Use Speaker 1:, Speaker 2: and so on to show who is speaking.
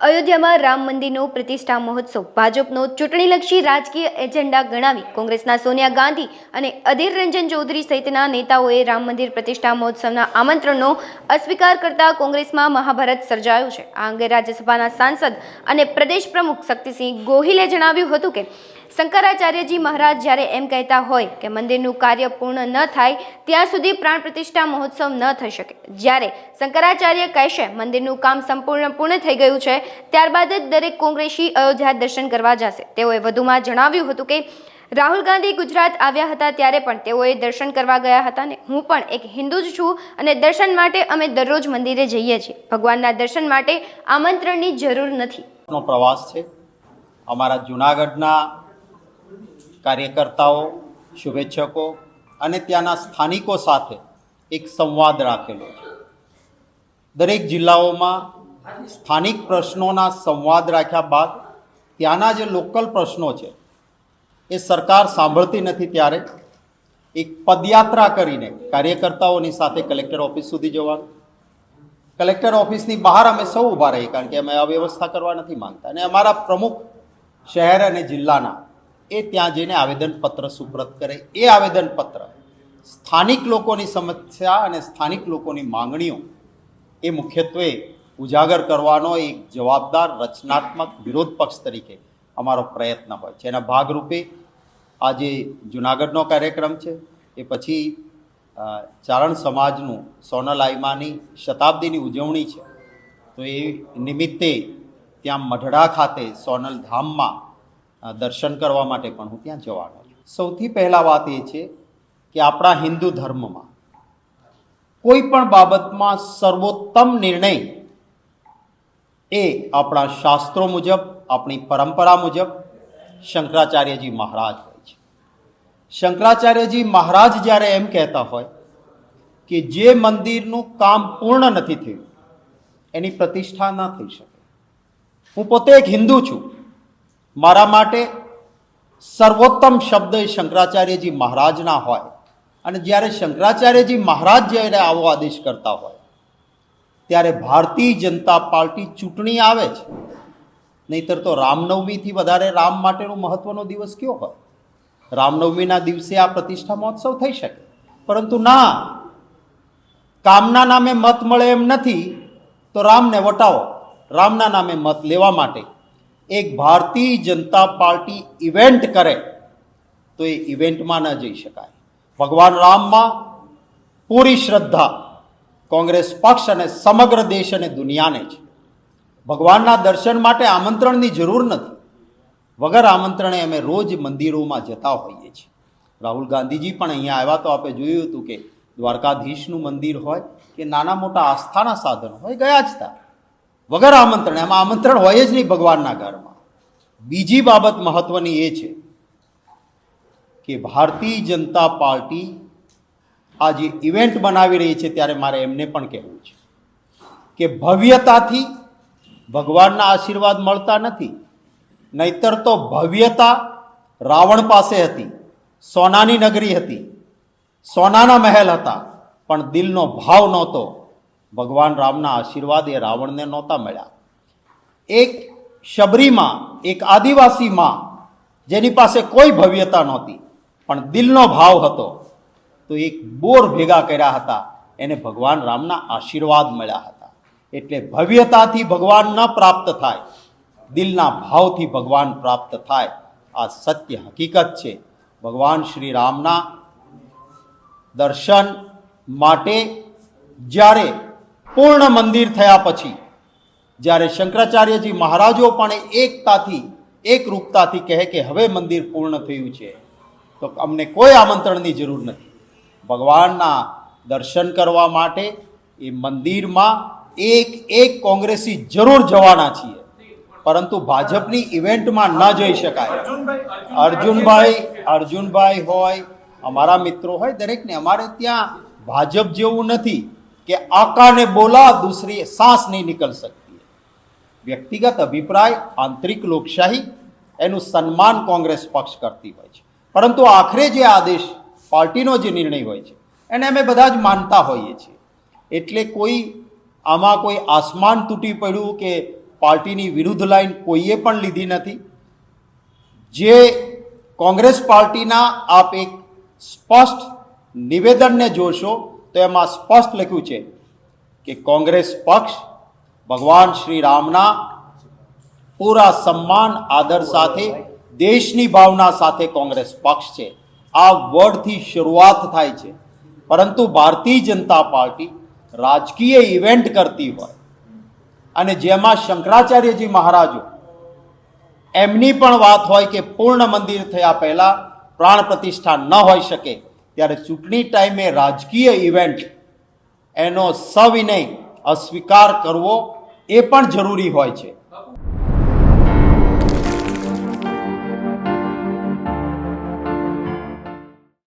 Speaker 1: અયોધ્યામાં રામ મંદિરનો પ્રતિષ્ઠા મહોત્સવ. ભાજપનો ચૂંટણીલક્ષી રાજકીય એજન્ડા ગણાવી કોંગ્રેસના સોનિયા ગાંધી અને અધીર રંજન ચૌધરી સહિતના નેતાઓએ રામ મંદિર પ્રતિષ્ઠા મહોત્સવના આમંત્રણનો અસ્વીકાર કરતા કોંગ્રેસમાં મહાભારત સર્જાયું છે. આ અંગે રાજ્યસભાના સાંસદ અને પ્રદેશ પ્રમુખ શક્તિસિંહ ગોહિલે જણાવ્યું હતું કે શંકરાચાર્યજી મહારાજ જ્યારે એમ કહેતા હોય કે મંદિરનું કાર્ય પૂર્ણ ન થાય, ત્યાં સુધી પ્રાણ પ્રતિષ્ઠા મહોત્સવ ન થઈ શકે. જ્યારે શંકરાચાર્ય કહેશે, મંદિરનું કામ સંપૂર્ણ પૂર્ણ થઈ ગયું છે, ત્યારબાદ જ દરેક કોંગ્રેસી અયોધ્યા દર્શન કરવા જશે. તેઓએ વધુમાં જણાવ્યું હતું કે, રાહુલ ગાંધી ગુજરાત આવ્યા હતા ત્યારે પણ તેઓએ દર્શન કરવા ગયા હતા ને હું પણ એક હિન્દુ જ છું અને દર્શન માટે અમે દરરોજ મંદિરે જઈએ છીએ. ભગવાનના દર્શન માટે આમંત્રણની જરૂર નથી.
Speaker 2: પ્રવાસ છે. અમારા જૂનાગઢના કાર્યકર્તાઓ, શુભેચ્છકો અને ત્યાંના સ્થાનિકો સાથે એક સંવાદ રાખેલો છે. દરેક જિલ્લાઓમાં સ્થાનિક પ્રશ્નોના સંવાદ રાખ્યા બાદ ત્યાંના જે લોકલ પ્રશ્નો છે, એ સરકાર સાંભળતી નથી ત્યારે એક પદયાત્રા કરીને કાર્યકર્તાઓની સાથે કલેક્ટર ઓફિસ સુધી જવાનું. કલેક્ટર ઓફિસની બહાર અમે સૌ ઊભા રહીએ, કારણ કે અમે અવ્યવસ્થા કરવા નથી માંગતા. અને અમારા પ્રમુખ શહેર અને જિલ્લાના એ ત્યાં જઈને આવેદનપત્ર સુપ્રત કરે. એ આવેદનપત્ર સ્થાનિક લોકોની સમસ્યા અને સ્થાનિક લોકોની માંગણીઓ એ મુખ્યત્વે ઉજાગર કરવાનો એક જવાબદાર, રચનાત્મક વિરોધ પક્ષ તરીકે અમારો પ્રયત્ન હોય છે. એના ભાગરૂપે આજે જુનાગઢનો કાર્યક્રમ છે. એ પછી ચારણ સમાજનું સોનલ આઈમાની શતાબ્દીની ઉજવણી છે. તો એ નિમિત્તે ત્યાં મઢડા ખાતે સોનલ ધામમાં દર્શન કરવા માટે પણ હું ત્યાં જવાનો છું. સૌથી પહેલાં વાત એ છે કે આપણા હિન્દુ ધર્મમાં કોઈ પણ બાબતમાં સર્વોત્તમ નિર્ણય એ આપણા શાસ્ત્રો મુજબ, આપણી પરંપરા મુજબ શંકરાચાર્યજી મહારાજ હોય છે. શંકરાચાર્યજી મહારાજ જ્યારે એમ કહેતા હોય કે જે મંદિરનું કામ પૂર્ણ નથી થયું, એની પ્રતિષ્ઠા ન થઈ શકે. હું પોતે એક હિન્દુ છું. મારા માટે સર્વોત્તમ શબ્દ એ શંકરાચાર્યજી મહારાજના હોય. અને જ્યારે શંકરાચાર્યજી મહારાજ જ્યારે આવો આદેશ કરતા હોય, ત્યારે ભારતીય જનતા પાર્ટી ચૂંટણી આવે છે. નહીતર તો રામનવમીથી વધારે રામ માટેનો મહત્વનો દિવસ કયો હોય? રામનવમીના દિવસે આ પ્રતિષ્ઠા મહોત્સવ થઈ શકે. પરંતુ ના, કામના નામે મત મળે એમ નથી, તો રામને વટાવો. રામના નામે મત લેવા માટે એક ભારતીય જનતા પાર્ટી ઇવેન્ટ કરે, તો એ ઇવેન્ટમાં ન જઈ શકાય. ભગવાન રામમાં પૂરી શ્રદ્ધા કોંગ્રેસ પક્ષ અને સમગ્ર દેશ અને દુનિયાને છે. ભગવાનના દર્શન માટે આમંત્રણની જરૂર નથી. વગર આમંત્રણે અમે રોજ મંદિરોમાં જતા હોઈએ છીએ. રાહુલ ગાંધીજી પણ અહીંયા આવ્યા તો આપણે જોયું હતું કે દ્વારકાધીશનું મંદિર હોય કે નાના મોટા આસ્થાના સાધનો હોય, ગયા જ હતા. વગર આમંત્રણ. એમાં આમંત્રણ હોય જ નહીં ભગવાનના ઘરમાં. બીજી બાબત મહત્વની એ છે કે ભારતીય જનતા પાર્ટી આ જે ઇવેન્ટ બનાવી રહી છે ત્યારે મારે એમને પણ કહેવું છે કે ભવ્યતાથી ભગવાનના આશીર્વાદ મળતા નથી. નહીતર તો ભવ્યતા રાવણ પાસે હતી, સોનાની નગરી હતી, સોનાના મહેલ હતા, પણ દિલનો ભાવ નહોતો. ભગવાન રામના આશીર્વાદ એ રાવણને નહોતા મળ્યા. એક શબરીમાં, એક આદિવાસી માં જેની પાસે કોઈ ભવ્યતા નહોતી, પણ દિલનો ભાવ હતો, તો એક બોર ભેગા કર્યા હતા, એને ભગવાન રામના આશીર્વાદ મળ્યા હતા. એટલે ભવ્યતાથી ભગવાન ન પ્રાપ્ત થાય, દિલના ભાવથી ભગવાન પ્રાપ્ત થાય, આ સત્ય હકીકત છે. ભગવાન શ્રી રામના દર્શન માટે જ્યારે પૂર્ણ મંદિર થયા પછી, જ્યારે શંકરાચાર્યજી મહારાજો પણ એકતાથી, એકરૂપતાથી કહે કે હવે મંદિર પૂર્ણ થયું છે, તો અમને કોઈ આમંત્રણની જરૂર નથી. ભગવાનના દર્શન કરવા માટે એ મંદિરમાં એક એક કોંગ્રેસી જરૂર જવાના છીએ. પરંતુ ભાજપની ઇવેન્ટમાં ન જઈ શકાય. અર્જુનભાઈ અર્જુનભાઈ હોય, અમારા મિત્રો હોય, દરેકને અમારે ત્યાં ભાજપ જેવું નથી. કે આકાને બોલા દૂસરી सांस નહીં નિકલ सकती વ્યક્તિગત અભિપ્રાય આંતરિક લોકશાહી એનું સન્માન કોંગ્રેસ પક્ષ કરતી હોય છે પરંતુ આખરે જે આદેશ પાર્ટીનો જે નિર્ણય હોય છે એને અમે બધા જ માનતા હોઈએ છીએ એટલે કોઈ આમાં કોઈ આસમાન તૂટી પડ્યું કે પાર્ટીની વિરુદ્ધ લાઈન કોઈએ પણ લીધી નથી જે કોંગ્રેસ પાર્ટીના આપ એક સ્પષ્ટ નિવેદનને જોશો તો એમાં સ્પષ્ટ લખ્યું છે કે કોંગ્રેસ પક્ષ ભગવાન શ્રી રામના પૂરા સન્માન, આદર સાથે દેશની ભાવના સાથે કોંગ્રેસ પક્ષ છે. આ વર્ડથી શરૂઆત થાય છે. પરંતુ ભારતીય જનતા પાર્ટી રાજકીય ઇવેન્ટ કરતી હોય અને જેમાં શંકરાચાર્યજી મહારાજો એમની પણ વાત હોય કે પૂર્ણ મંદિર થયા પહેલાં પ્રાણ પ્રતિષ્ઠા ન હોઈ શકે ત્યારે ચૂંટણી ટાઈમે રાજકીય ઇવેન્ટ એનો સવિનય અસ્વીકાર કરવો એ પણ જરૂરી હોય છે.